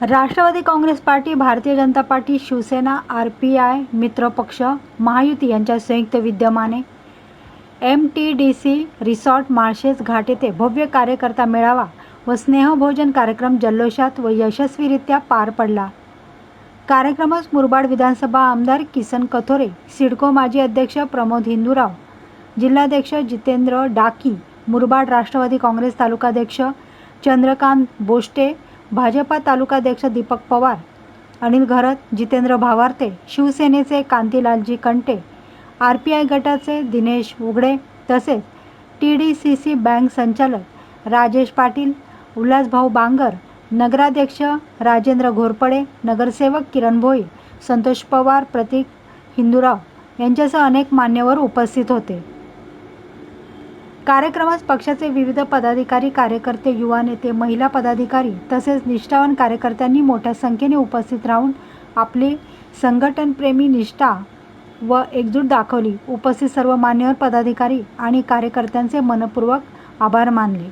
Rashtravadi Congress party Bharatiya Janata party Shiv Sena R P I मित्रपक्ष महायुती यांच्या संयुक्त विद्यमाने M T D C resort Malshej Ghat येथे भव्य कार्यकर्ता मेळावा व स्नेहभोजन कार्यक्रम जल्लोषात व यशस्वीरित्या पार पडला. कार्यक्रमास मुरबाड विधानसभा आमदार किसन कथोरे सिडको माजी अध्यक्ष प्रमोद हिंदूराव जिल्हाध्यक्ष जितेंद्र डाकी मुरबाड राष्ट्रवादी काँग्रेस तालुकाध्यक्ष चंद्रकांत बोष्टे भाजपा तालुकाध्यक्ष दीपक पवार अनिल घरत जितेंद्र भावार्ते शिवसेनेचे Kantilalji Kante R P I गटाचे दिनेश उघडे तसेच T D C C bank संचालक राजेश पाटील उल्हासभाऊ बांगर नगराध्यक्ष राजेंद्र घोरपडे नगरसेवक किरण भोई संतोष पवार प्रतीक हिंदूराव यांच्यासह अनेक मान्यवर उपस्थित होते. कार्यक्रमास पक्षाचे विविध पदाधिकारी कार्यकर्ते युवा नेते महिला पदाधिकारी तसेच निष्ठावान कार्यकर्त्यांनी मोठ्या संख्येने उपस्थित राहून आपली संघटनप्रेमी निष्ठा व एकजूट दाखवली. उपस्थित सर्व मान्यवर पदाधिकारी आणि कार्यकर्त्यांचे मनपूर्वक आभार मानले.